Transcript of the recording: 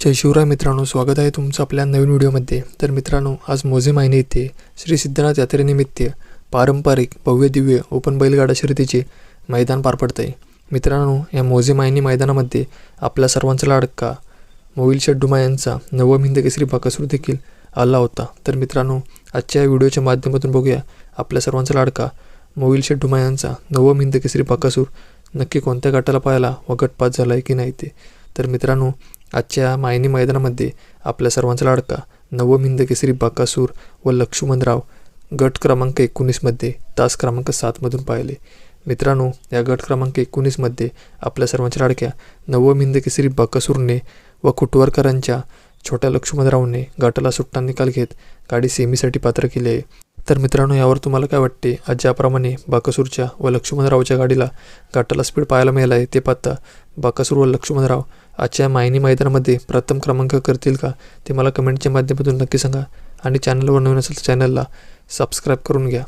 जय शिवराय मित्रांनो स्वागत आहे तुमचं आपल्या नवीन व्हिडिओमध्ये. तर मित्रांनो आज मोजे मायने येथे श्री सिद्धनाथ यात्रेनिमित्त पारंपरिक भव्य दिव्य ओपन बैलगाडा शर्यतीचे मैदान पार पडत आहे मित्रांनो या मोजे मायनी मैदानामध्ये आपल्या सर्वांचा लाडका मोविल शेड्डुमा यांचा नवम हिंद केसरी बाकासूर देखील आला होता. तर मित्रांनो आजच्या या व्हिडिओच्या माध्यमातून बघूया आपल्या सर्वांचा लाडका मोविल शेड्डुमा यांचा नवम हिंद केसरी बाकासूर नक्की कोणत्या गटाला पाहायला व गटपात झाला आहे की नाही ते. तर मित्रांनो आजच्या मायनी मैदानामध्ये आपल्या सर्वांचा लाडका नवम हिंद केसरी बाकासूर व लक्ष्मणराव गट क्रमांक एकोणीसमध्ये तास क्रमांक सातमधून पाहिले. मित्रांनो या गट क्रमांक एकोणीसमध्ये आपल्या सर्वांच्या लाडक्या नवम हिंद केसरी बाकासूरने व कुटवरकरांच्या छोट्या लक्ष्मणरावने गटाला सुट्टा निकाल घेत गाडी सेमीसाठी पात्र केली आहे. तर मित्रांनो यावर तुम्हाला काय वाटते? आज ज्याप्रमाणे बाकासूरच्या व लक्ष्मणरावच्या गाडीला गाठाला स्पीड पाहायला मिळाला आहे ते पाहता बाकासूर व लक्ष्मणराव आजच्या मायनी मैदानामध्ये प्रथम क्रमांक करतील का ते मला कमेंटच्या माध्यमातून नक्की सांगा. आणि चॅनलवर नवीन असेल तर चॅनलला सबस्क्राईब करून घ्या.